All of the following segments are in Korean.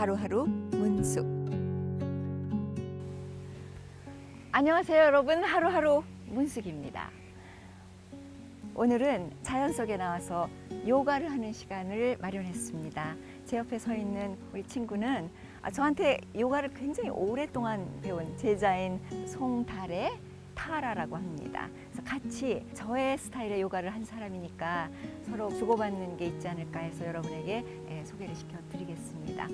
하루하루 문숙 안녕하세요 여러분 하루하루 문숙입니다 오늘은 자연 속에 나와서 요가를 하는 시간을 마련했습니다 제 옆에 서 있는 우리 친구는 아, 저한테 요가를 굉장히 오랫동안 배운 제자인 송달의 타라라고 합니다. 그래서 같이 저의 스타일의 요가를 한 사람이니까 서로 주고받는 게 있지 않을까 해서 여러분에게 예, 소개를 시켜드리겠습니다.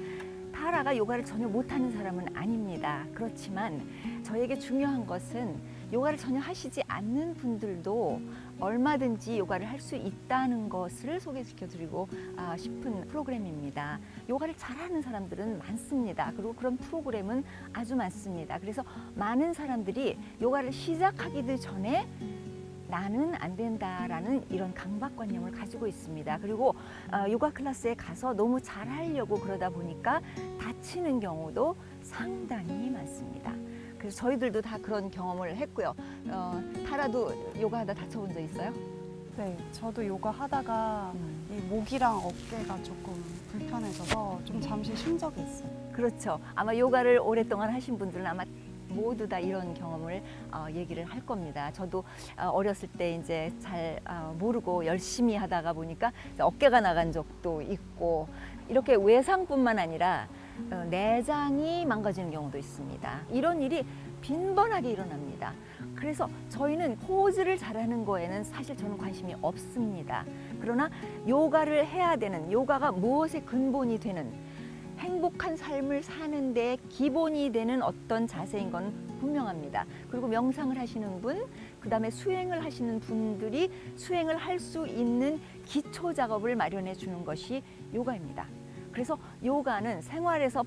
타라가 요가를 전혀 못하는 사람은 아닙니다. 그렇지만 저에게 중요한 것은 요가를 전혀 하시지 않는 분들도 얼마든지 요가를 할 수 있다는 것을 소개시켜 드리고 아, 싶은 프로그램입니다. 요가를 잘하는 사람들은 많습니다. 그리고 그런 프로그램은 아주 많습니다. 그래서 많은 사람들이 요가를 시작하기도 전에 나는 안 된다라는 이런 강박관념을 가지고 있습니다. 그리고 어, 요가 클래스에 가서 너무 잘하려고 그러다 보니까 다치는 경우도 상당히 많습니다. 그래서 저희들도 다 그런 경험을 했고요. 어, 타라도 요가하다 다쳐본 적 있어요? 네, 저도 요가 하다가 음. 이 목이랑 어깨가 조금 불편해져서 좀 잠시 쉰 적이 있어요. 그렇죠. 아마 요가를 오랫동안 하신 분들은 아마 모두 다 이런 경험을 어, 얘기를 할 겁니다. 저도 어, 어렸을 때 이제 잘 어, 모르고 열심히 하다가 보니까 어깨가 나간 적도 있고 이렇게 외상뿐만 아니라 어, 내장이 망가지는 경우도 있습니다. 이런 일이 빈번하게 일어납니다. 그래서 저희는 포즈를 잘하는 거에는 사실 저는 관심이 없습니다. 그러나 요가를 해야 되는 요가가 무엇의 근본이 되는 행복한 삶을 사는 데 기본이 되는 어떤 자세인 건 분명합니다. 그리고 명상을 하시는 분, 그 다음에 수행을 하시는 분들이 수행을 할 수 있는 기초 작업을 마련해 주는 것이 요가입니다. 그래서 요가는 생활에서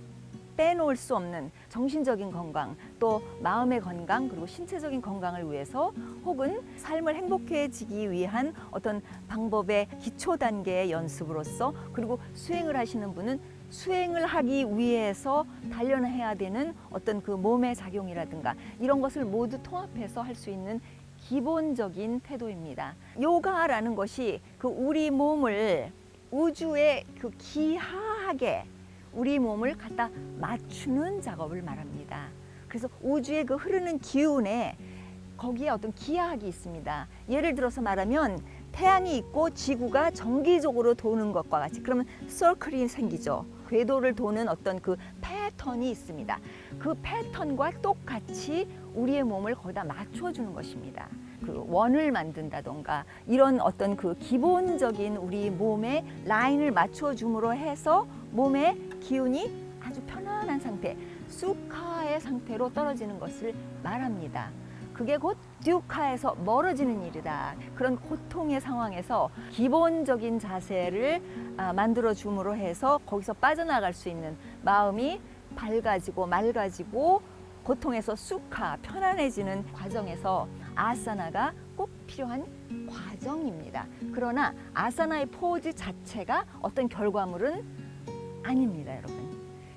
빼놓을 수 없는 정신적인 건강, 또 마음의 건강, 그리고 신체적인 건강을 위해서 혹은 삶을 행복해지기 위한 어떤 방법의 기초 단계의 연습으로서 그리고 수행을 하시는 분은 수행을 하기 위해서 단련해야 되는 어떤 그 몸의 작용이라든가 이런 것을 모두 통합해서 할 수 있는 기본적인 태도입니다. 요가라는 것이 그 우리 몸을 우주에 그 기하하게 우리 몸을 갖다 맞추는 작업을 말합니다. 그래서 우주의 그 흐르는 기운에 거기에 어떤 기하학이 있습니다. 예를 들어서 말하면 태양이 있고 지구가 정기적으로 도는 것과 같이 그러면 서클이 생기죠. 궤도를 도는 어떤 그 패턴이 있습니다. 그 패턴과 똑같이 우리의 몸을 거기다 맞춰주는 것입니다. 그 원을 만든다던가 이런 어떤 그 기본적인 우리 몸의 라인을 맞춰줌으로 해서 몸의 기운이 아주 편안한 상태, 수카의 상태로 떨어지는 것을 말합니다. 그게 곧 듀카에서 멀어지는 일이다. 그런 고통의 상황에서 기본적인 자세를 아, 만들어 줌으로 해서 거기서 빠져나갈 수 있는 마음이 밝아지고 맑아지고 고통에서 쑥하 편안해지는 과정에서 아사나가 꼭 필요한 과정입니다. 그러나 아사나의 포즈 자체가 어떤 결과물은 아닙니다, 여러분.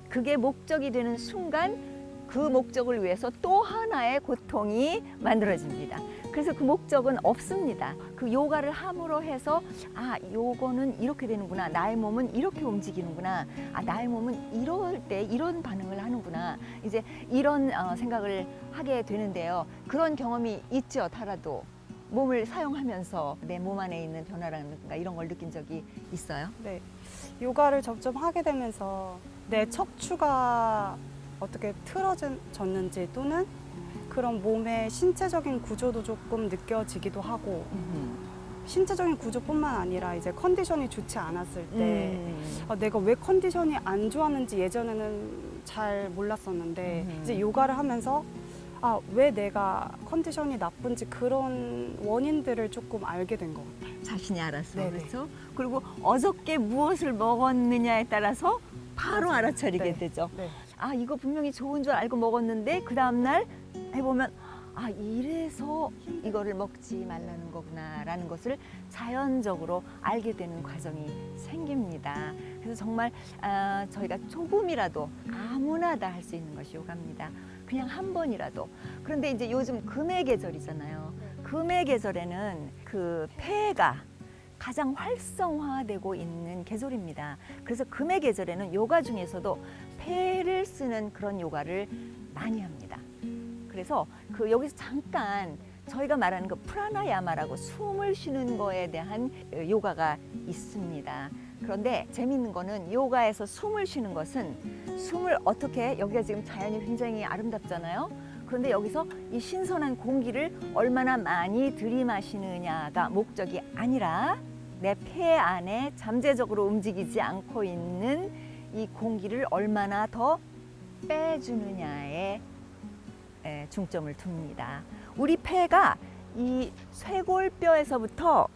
그게 목적이 되는 순간 그 목적을 위해서 또 하나의 고통이 만들어집니다. 그래서 그 목적은 없습니다. 그 요가를 함으로 해서 아, 요거는 이렇게 되는구나. 나의 몸은 이렇게 움직이는구나. 아, 나의 몸은 이럴 때 이런 반응을 하는구나. 이제 이런 어, 생각을 하게 되는데요. 그런 경험이 있죠, 타라도. 몸을 사용하면서 내 몸 안에 있는 변화라든가 이런 걸 느낀 적이 있어요? 네, 요가를 점점 하게 되면서 내 척추가 어떻게 틀어졌는지 또는 그런 몸의 신체적인 구조도 조금 느껴지기도 하고 신체적인 구조뿐만 아니라 이제 컨디션이 좋지 않았을 때 음. 아, 내가 왜 컨디션이 안 좋았는지 예전에는 잘 몰랐었는데 음. 이제 요가를 하면서 아, 왜 내가 컨디션이 나쁜지 그런 원인들을 조금 알게 된 것 같아요. 자신이 알았어. 네네. 그렇죠? 그리고 어저께 무엇을 먹었느냐에 따라서 바로. 알아차리게 네. 되죠. 네. 아, 이거 분명히 좋은 줄 알고 먹었는데 그 다음날 해보면 아, 이래서 이거를 먹지 말라는 거구나라는 것을 자연적으로 알게 되는 과정이 생깁니다. 그래서 정말 아, 저희가 조금이라도 아무나 다 할 수 있는 것이 요가입니다. 그냥 한 번이라도. 그런데 이제 요즘 금의 계절이잖아요. 금의 계절에는 그 폐가 가장 활성화되고 있는 계절입니다. 그래서 금의 계절에는 요가 중에서도 폐를 쓰는 그런 요가를 많이 합니다. 그래서 그 여기서 잠깐 저희가 말하는 그 프라나야마라고 숨을 쉬는 거에 대한 요가가 있습니다. 그런데 재미있는 거는 요가에서 숨을 쉬는 것은 숨을 어떻게 여기가 지금 자연이 굉장히 아름답잖아요. 그런데 여기서 이 신선한 공기를 얼마나 많이 들이마시느냐가 목적이 아니라 내 폐 안에 잠재적으로 움직이지 않고 있는 이 공기를 얼마나 더 빼주느냐에 에, 중점을 둡니다. 우리 폐가 이 쇄골뼈에서부터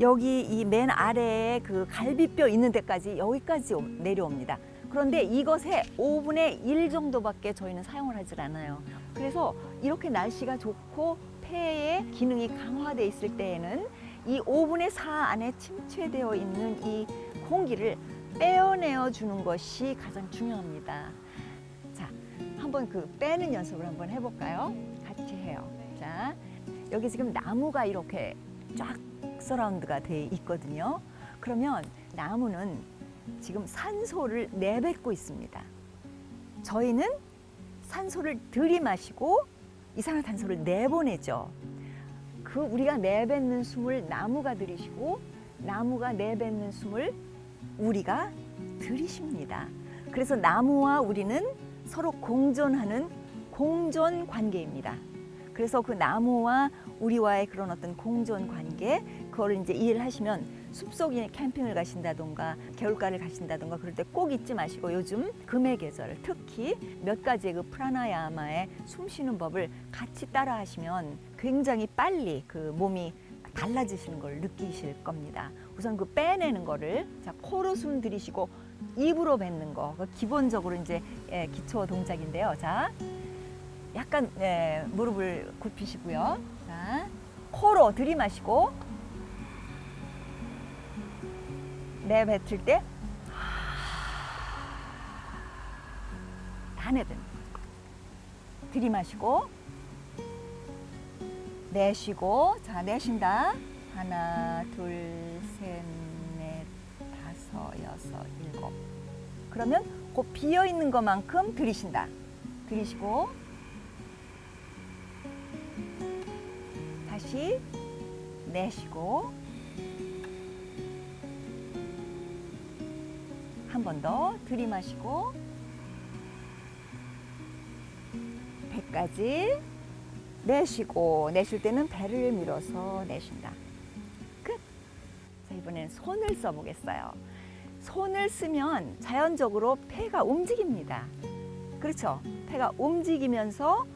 여기 이 맨 아래에 그 갈비뼈 있는 데까지 여기까지 오- 내려옵니다. 그런데 이것의 5분의 1 정도밖에 저희는 사용을 하질 않아요. 그래서 이렇게 날씨가 좋고 폐의 기능이 강화돼 있을 때에는 이 5분의 4 안에 침체되어 있는 이 공기를 빼어내어 주는 것이 가장 중요합니다. 자, 한번 그 빼는 연습을 한번 해볼까요? 같이 해요. 자, 여기 지금 나무가 이렇게 쫙 서라운드가 돼 있거든요. 그러면 나무는 지금 산소를 내뱉고 있습니다. 저희는 산소를 들이마시고 이산화탄소를 내보내죠. 그 우리가 내뱉는 숨을 나무가 들이쉬고 나무가 내뱉는 숨을 우리가 들이쉽니다. 그래서 나무와 우리는 서로 공존하는 공존 관계입니다. 그래서 그 나무와 우리와의 그런 어떤 공존 관계, 그거를 이제 이해를 하시면 숲속에 캠핑을 가신다던가 겨울가를 가신다던가 그럴 때 꼭 잊지 마시고 요즘 금의 계절 특히 몇 가지의 그 프라나야마의 숨 쉬는 법을 같이 따라 하시면 굉장히 빨리 그 몸이 달라지시는 걸 느끼실 겁니다. 우선 그 빼내는 거를 자 코로 숨 들이쉬고 입으로 뱉는 거그 기본적으로 이제 예, 기초 동작인데요. 자 약간 예, 무릎을 굽히시고요. 자 코로 들이마시고 내뱉을 때다 내뱉는 들이마시고 내쉬고 자 내쉰다. 하나 둘셋넷 다섯 여섯 일곱. 그러면 그 비어 있는 것만큼 들이신다. 들이시고. 다시 내쉬고. 한 번 더 들이마시고. 배까지 내쉬고 내쉴 때는 배를 밀어서 내쉰다. 끝. 자 이번엔 손을 써보겠어요. 손을 쓰면 자연적으로 폐가 움직입니다. 그렇죠? 폐가 움직이면서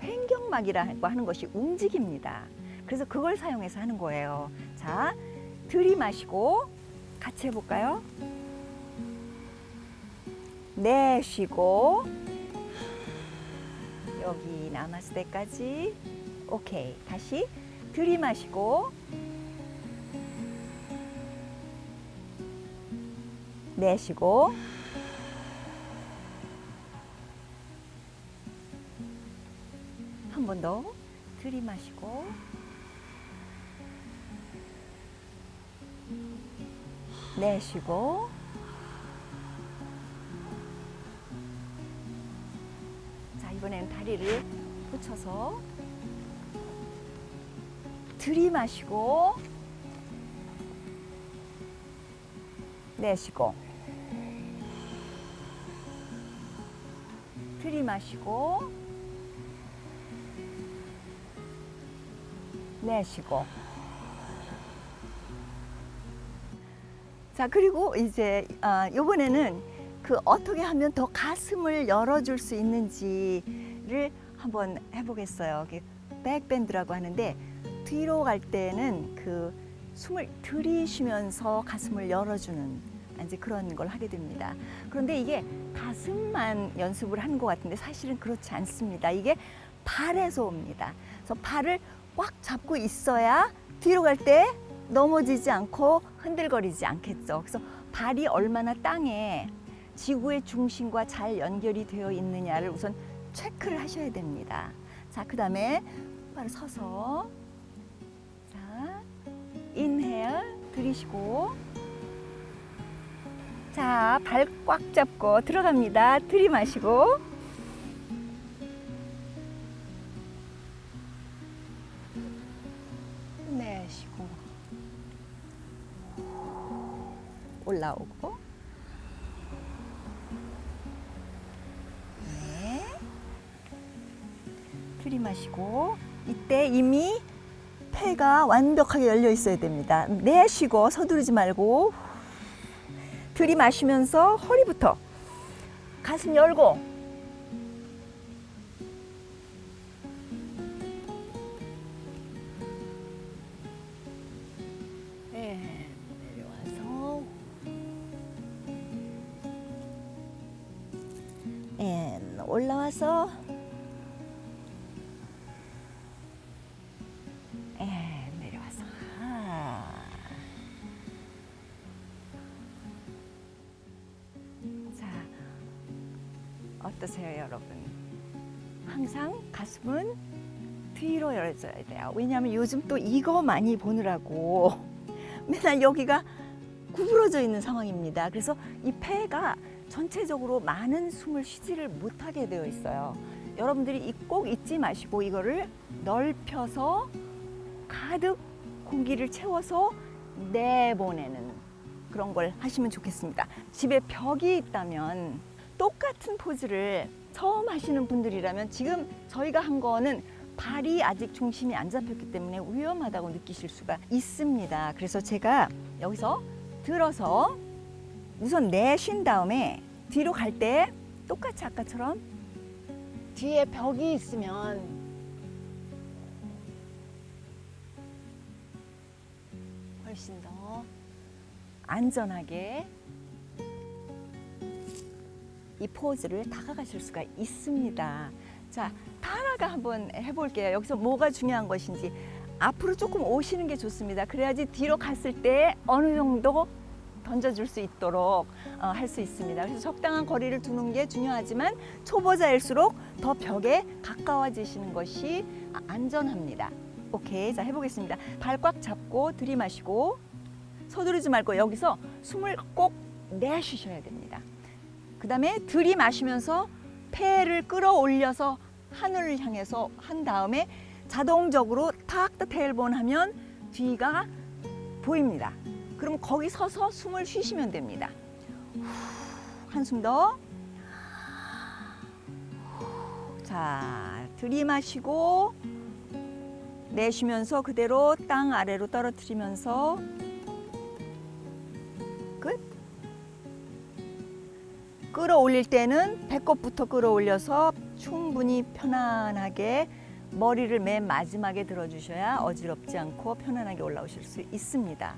횡격막이라고 하는 것이 움직입니다. 그래서 그걸 사용해서 하는 거예요. 자, 들이마시고 같이 해볼까요? 내쉬고 여기 남았을 때까지. 오케이 다시 들이마시고. 내쉬고. 한 번 더 들이마시고. 내쉬고 이번엔 다리를 붙여서 들이마시고 내쉬고 들이마시고 내쉬고. 자 그리고 이제 아, 이번에는 그 어떻게 하면 더 가슴을 열어줄 수 있는지를 한번 해보겠어요. 백밴드라고 하는데 뒤로 갈 때는 그 숨을 들이쉬면서 가슴을 열어주는 이제 그런 걸 하게 됩니다. 그런데 이게 가슴만 연습을 한 것 같은데 사실은 그렇지 않습니다. 이게 발에서 옵니다. 그래서 발을 꽉 잡고 있어야 뒤로 갈 때 넘어지지 않고 흔들거리지 않겠죠. 그래서 발이 얼마나 땅에 지구의 중심과 잘 연결이 되어 있느냐를 우선 체크를 하셔야 됩니다. 자, 그 다음에 바로 서서 자, 인헤어 들이쉬고 자, 발 꽉 잡고 들어갑니다. 들이마시고. 내쉬고. 올라오고. 마시고. 이때 이미 폐가 완벽하게 열려 있어야 됩니다. 내쉬고 서두르지 말고 들이마시면서 허리부터 가슴 열고 네, 내려와서 앤 올라와서 가슴은 뒤로 열어줘야 돼요. 왜냐하면 요즘 또 이거 많이 보느라고 맨날 여기가 구부러져 있는 상황입니다. 그래서 이 폐가 전체적으로 많은 숨을 쉬지를 못하게 되어 있어요. 여러분들이 이꼭 잊지 마시고 이거를 넓혀서 가득 공기를 채워서 내보내는 그런 걸 하시면 좋겠습니다. 집에 벽이 있다면 똑같은 포즈를 처음 하시는 분들이라면 지금 저희가 한 거는 발이 아직 중심이 안 잡혔기 때문에 위험하다고 느끼실 수가 있습니다. 그래서 제가 여기서 들어서 우선 내쉰 다음에 뒤로 갈 때 똑같이 아까처럼 뒤에 벽이 있으면 훨씬 더 안전하게 이 포즈를 다가가실 수가 있습니다. 자, 타라가 한번 해볼게요. 여기서 뭐가 중요한 것인지 앞으로 조금 오시는 게 좋습니다. 그래야지 뒤로 갔을 때 어느 정도 던져줄 수 있도록 어, 할수 있습니다. 그래서 적당한 거리를 두는 게 중요하지만 초보자일수록 더 벽에 가까워지시는 것이 아, 안전합니다. 오케이, 자 해보겠습니다. 발 꽉 잡고 들이마시고 서두르지 말고 여기서 숨을 꼭 내쉬셔야 됩니다. 그 다음에 들이마시면서 폐를 끌어올려서 하늘을 향해서 한 다음에 자동적으로 탁더 테일본 하면 뒤가 보입니다. 그럼 거기 서서 숨을 쉬시면 됩니다. 후, 한숨 더. 자, 들이마시고 내쉬면서 그대로 땅 아래로 떨어뜨리면서 끌어올릴 때는 배꼽부터 끌어올려서 충분히 편안하게 머리를 맨 마지막에 들어주셔야 어지럽지 않고 편안하게 올라오실 수 있습니다.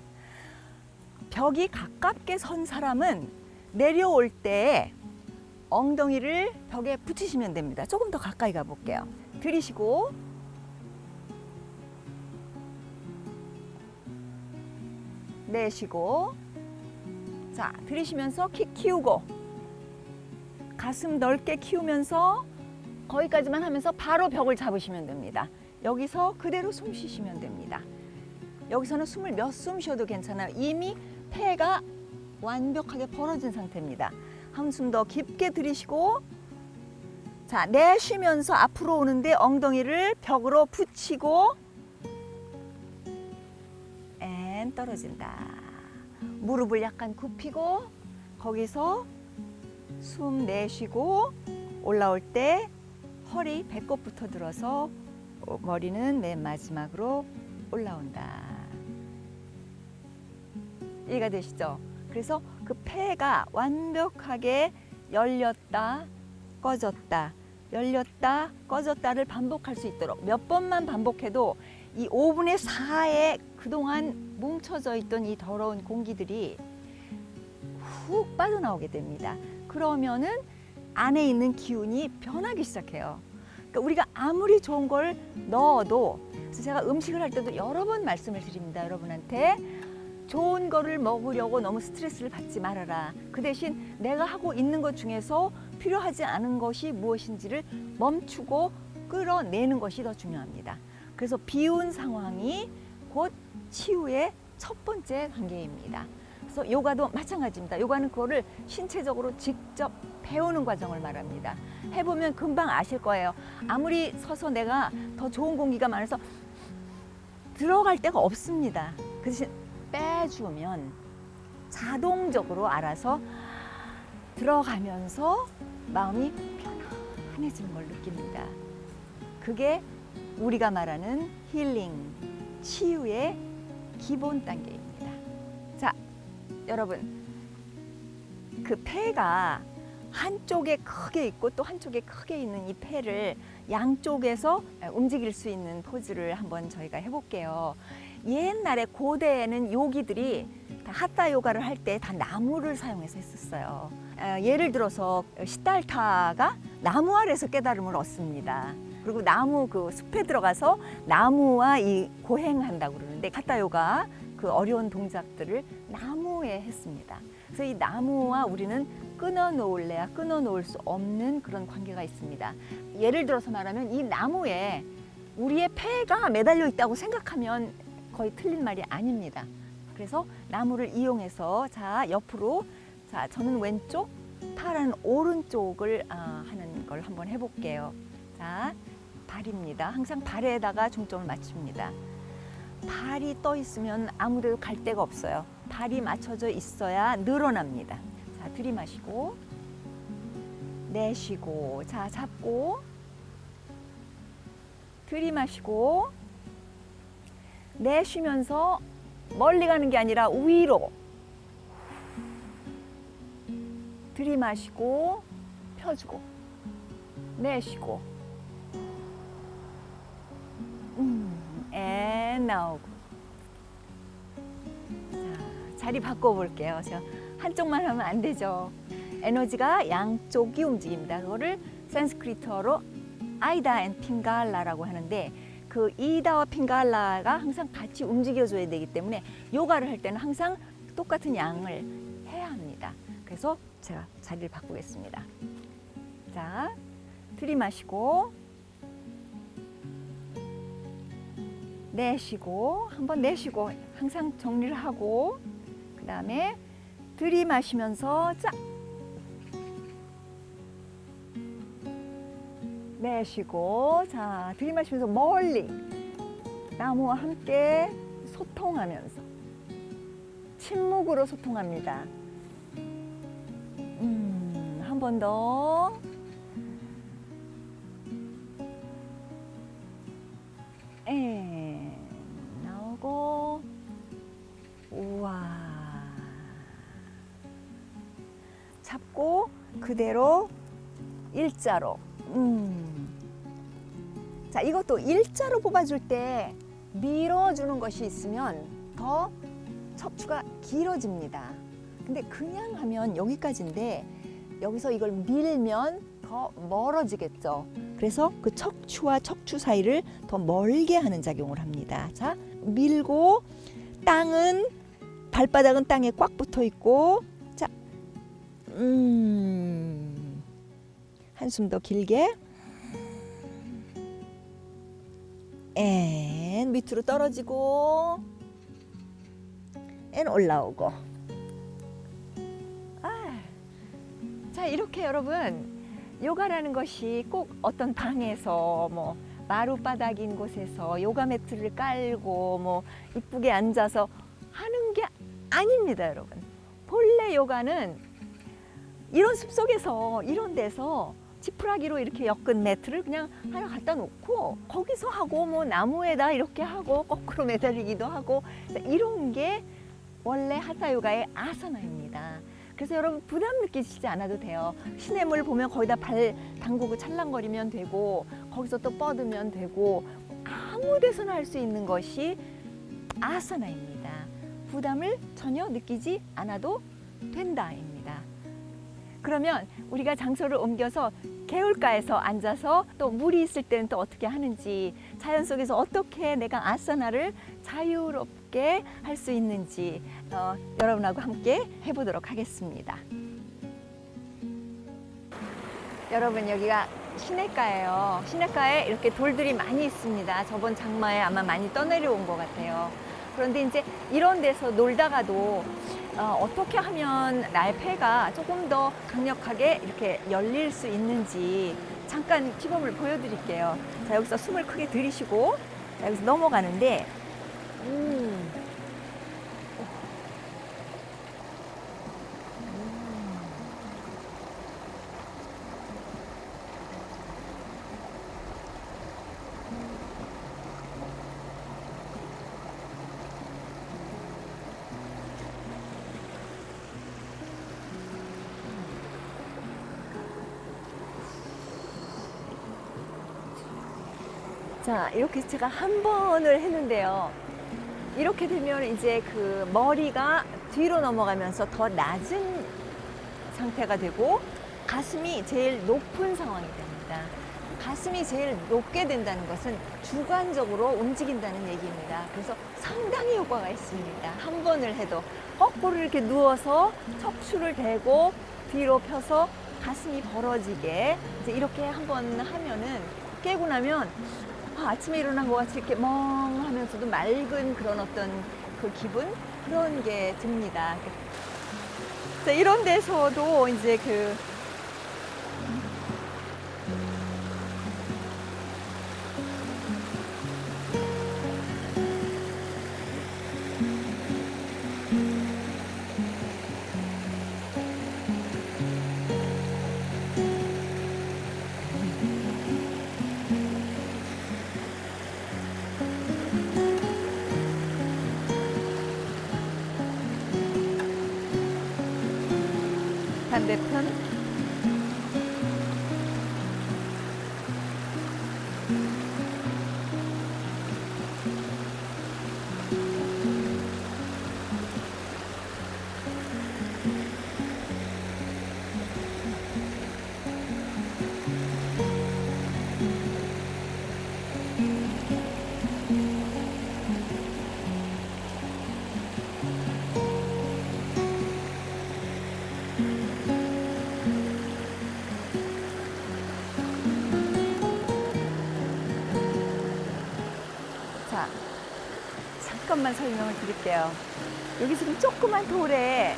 벽이 가깝게 선 사람은 내려올 때 엉덩이를 벽에 붙이시면 됩니다. 조금 더 가까이 가볼게요. 들이쉬고 내쉬고 자 들이쉬면서 키 키우고 가슴 넓게 키우면서 거기까지만 하면서 바로 벽을 잡으시면 됩니다. 여기서 그대로 숨 쉬시면 됩니다. 여기서는 숨을 몇 숨 쉬어도 괜찮아요. 이미 폐가 완벽하게 벌어진 상태입니다. 한숨 더 깊게 들이쉬고 자 내쉬면서 앞으로 오는데 엉덩이를 벽으로 붙이고 앤 떨어진다. 무릎을 약간 굽히고 거기서 숨 내쉬고 올라올 때 허리 배꼽부터 들어서 어, 머리는 맨 마지막으로 올라온다. 이해가 되시죠? 그래서 그 폐가 완벽하게 열렸다, 꺼졌다, 열렸다, 꺼졌다를 반복할 수 있도록 몇 번만 반복해도 이 5분의 4에 그동안 뭉쳐져 있던 이 더러운 공기들이 훅 빠져나오게 됩니다. 그러면은 안에 있는 기운이 변하기 시작해요. 그러니까 우리가 아무리 좋은 걸 넣어도 그래서 제가 음식을 할 때도 여러 번 말씀을 드립니다. 여러분한테 좋은 거를 먹으려고 너무 스트레스를 받지 말아라. 그 대신 내가 하고 있는 것 중에서 필요하지 않은 것이 무엇인지를 멈추고 끌어내는 것이 더 중요합니다. 그래서 비운 상황이 곧 치유의 첫 번째 단계입니다. 그래서 요가도 마찬가지입니다. 요가는 그거를 신체적으로 직접 배우는 과정을 말합니다. 해보면 금방 아실 거예요. 아무리 서서 내가 더 좋은 공기가 많아서 들어갈 데가 없습니다. 그 대신 빼주면 자동적으로 알아서 들어가면서 마음이 편안해지는 걸 느낍니다. 그게 우리가 말하는 힐링, 치유의 기본 단계입니다. 자, 여러분. 그 폐가 한쪽에 크게 있고 또 한쪽에 크게 있는 이 폐를 양쪽에서 움직일 수 있는 포즈를 한번 저희가 해볼게요. 옛날에 고대에는 요기들이 다 하타 요가를 할 때 다 나무를 사용해서 했었어요. 어, 예를 들어서 시달타가 나무 아래서 깨달음을 얻습니다. 그리고 나무 그 숲에 들어가서 나무와 이 고행한다고 그러는데 하타 요가 그 어려운 동작들을 나무에 했습니다. 그래서 이 나무와 우리는 끊어 놓을래야 끊어 놓을 수 없는 그런 관계가 있습니다. 예를 들어서 말하면 이 나무에 우리의 폐가 매달려 있다고 생각하면 거의 틀린 말이 아닙니다. 그래서 나무를 이용해서 자 옆으로 자 저는 왼쪽 타라는 오른쪽을 아, 하는 걸 한번 해볼게요. 자 발입니다. 항상 발에다가 중점을 맞춥니다. 발이 떠 있으면 아무데도 갈 데가 없어요. 발이 맞춰져 있어야 늘어납니다. 자, 들이마시고 내쉬고 자, 잡고 들이마시고 내쉬면서 멀리 가는 게 아니라 위로 들이마시고 펴주고 내쉬고 음, 애 나오고. 자, 자리 바꿔볼게요. 제가 한쪽만 하면 안 되죠. 에너지가 양쪽이 움직입니다. 그거를 산스크리트어로 아이다 앤 핑갈라라고 하는데 그 이다와 핑갈라가 항상 같이 움직여줘야 되기 때문에 요가를 할 때는 항상 똑같은 양을 해야 합니다. 그래서 제가 자리를 바꾸겠습니다. 자, 들이마시고 내쉬고 한번 내쉬고 항상 정리를 하고 그 다음에 들이마시면서 자 내쉬고 자 들이마시면서 멀리 나무와 함께 소통하면서 침묵으로 소통합니다. 음, 한 번 더. 에 나오고 우와 잡고 그대로 일자로 음. 자 이것도 일자로 뽑아줄 때 밀어주는 것이 있으면 더 척추가 길어집니다 근데 그냥 하면 여기까지인데 여기서 이걸 밀면 더 멀어지겠죠 그래서 그 척추와 척추 사이를 더 멀게 하는 작용을 합니다. 자, 밀고 땅은 발바닥은 땅에 꽉 붙어 있고 자, 음, 한숨 더 길게. 앤 밑으로 떨어지고 앤 올라오고. 아, 자 이렇게 여러분 요가라는 것이 꼭 어떤 방에서 뭐 마룻바닥인 곳에서 요가 매트를 깔고 뭐 이쁘게 앉아서 하는 게 아닙니다, 여러분. 본래 요가는 이런 숲속에서 이런 데서 지푸라기로 이렇게 엮은 매트를 그냥 하나 갖다 놓고 거기서 하고 뭐 나무에다 이렇게 하고 거꾸로 매달리기도 하고 이런 게 원래 하타 요가의 아사나입니다. 그래서 여러분 부담 느끼시지 않아도 돼요. 시냇물 보면 거기다 발 담그고 찰랑거리면 되고 거기서 또 뻗으면 되고 아무 데서나 할 수 있는 것이 아사나입니다. 부담을 전혀 느끼지 않아도 된다입니다. 그러면 우리가 장소를 옮겨서 개울가에서 앉아서 또 물이 있을 때는 또 어떻게 하는지 자연 속에서 어떻게 내가 아사나를 자유롭게 할 수 있는지 어, 여러분하고 함께 해보도록 하겠습니다. 여러분 여기가 시냇가예요. 시냇가에 이렇게 돌들이 많이 있습니다. 저번 장마에 아마 많이 떠내려온 것 같아요. 그런데 이제 이런 데서 놀다가도 어, 떻게 하면 나의 폐가 조금 더 강력하게 이렇게 열릴 수 있는지 잠깐 시범을 보여드릴게요. 자, 여기서 숨을 크게 들이쉬고 자, 여기서 넘어가는데 음. 자, 이렇게 제가 한 번을 했는데요. 이렇게 되면 이제 그 머리가 뒤로 넘어가면서 더 낮은 상태가 되고 가슴이 제일 높은 상황이 됩니다. 가슴이 제일 높게 된다는 것은 주관적으로 움직인다는 얘기입니다. 그래서 상당히 효과가 있습니다. 한 번을 해도 거꾸로 이렇게 누워서 척추를 대고 뒤로 펴서 가슴이 벌어지게 이제 이렇게 한 번 하면은 깨고 나면 아, 아침에 일어난 것 같이 이렇게 멍하면서도 맑은 그런 어떤 그 기분 그런 게 듭니다. 자, 이런 데서도 이제 그 잠깐만 설명을 드릴게요. 여기 지금 조그만 돌에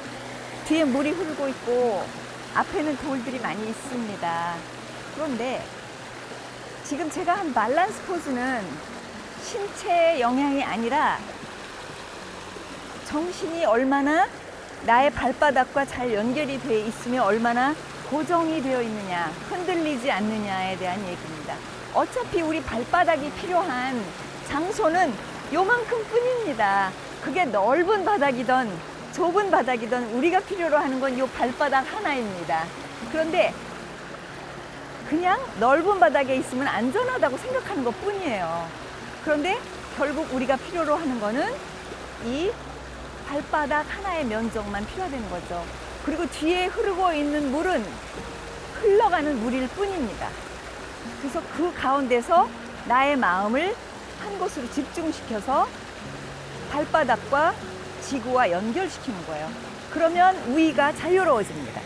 뒤에 물이 흐르고 있고 앞에는 돌들이 많이 있습니다. 그런데 지금 제가 한 밸런스 포즈는 신체의 영향이 아니라 정신이 얼마나 나의 발바닥과 잘 연결이 되어 있으며 얼마나 고정이 되어 있느냐, 흔들리지 않느냐에 대한 얘기입니다. 어차피 우리 발바닥이 필요한 장소는 요만큼 뿐입니다. 그게 넓은 바닥이든 좁은 바닥이든 우리가 필요로 하는 건 요 발바닥 하나입니다. 그런데 그냥 넓은 바닥에 있으면 안전하다고 생각하는 것 뿐이에요. 그런데 결국 우리가 필요로 하는 거는 이 발바닥 하나의 면적만 필요하다는 거죠. 그리고 뒤에 흐르고 있는 물은 흘러가는 물일 뿐입니다. 그래서 그 가운데서 나의 마음을 한 곳으로 집중시켜서 발바닥과 지구와 연결시키는 거예요. 그러면 우위가 자유로워집니다.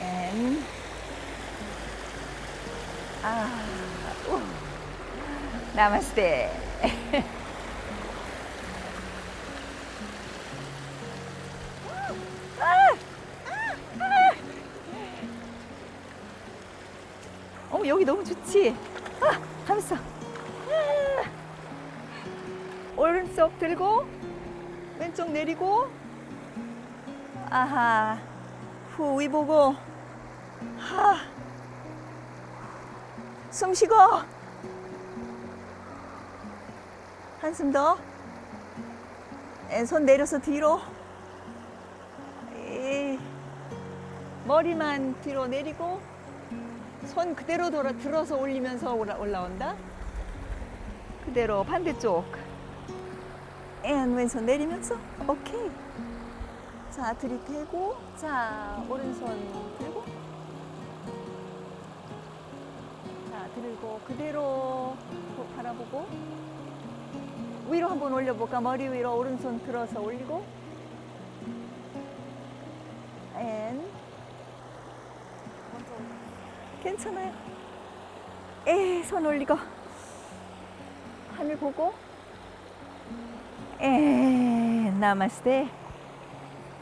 앤. 아, 우. 나마스테. 어, 여기 너무 좋지? 아, 하면서. 아. 오른쪽 들고, 왼쪽 내리고, 아하, 후, 위 보고, 하, 숨 쉬고, 한숨 더, 에, 손 내려서 뒤로, 이, 머리만 뒤로 내리고, 손 그대로 돌아 들어서 올리면서 올라, 올라온다. 그대로 반대쪽. 앤 왼손 내리면서 오케이. 자 들이대고 자 오른손 들고 자 들고 그대로 보- 바라보고 위로 한번 올려볼까 머리 위로 오른손 들어서 올리고 앤 괜찮아요. 에, 손 올리고 하늘 보고 에, 나마스테.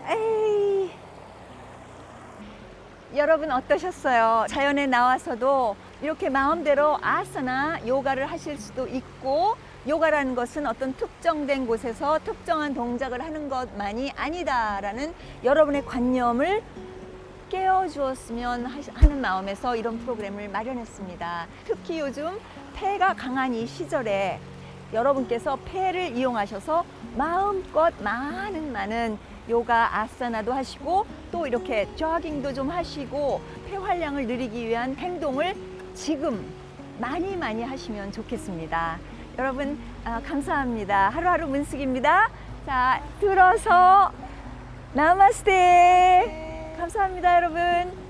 에이. 여러분 어떠셨어요? 자연에 나와서도 이렇게 마음대로 아사나 요가를 하실 수도 있고 요가라는 것은 어떤 특정된 곳에서 특정한 동작을 하는 것만이 아니다라는 여러분의 관념을 깨워주었으면 하는 마음에서 이런 프로그램을 마련했습니다. 특히 요즘 폐가 강한 이 시절에 여러분께서 폐를 이용하셔서 마음껏 많은 많은 요가 아사나도 하시고 또 이렇게 조깅도 좀 하시고 폐 활량을 누리기 위한 행동을 지금 많이 많이 하시면 좋겠습니다. 여러분 아, 감사합니다. 하루하루 문숙입니다. 자 들어서 나마스테 감사합니다 여러분.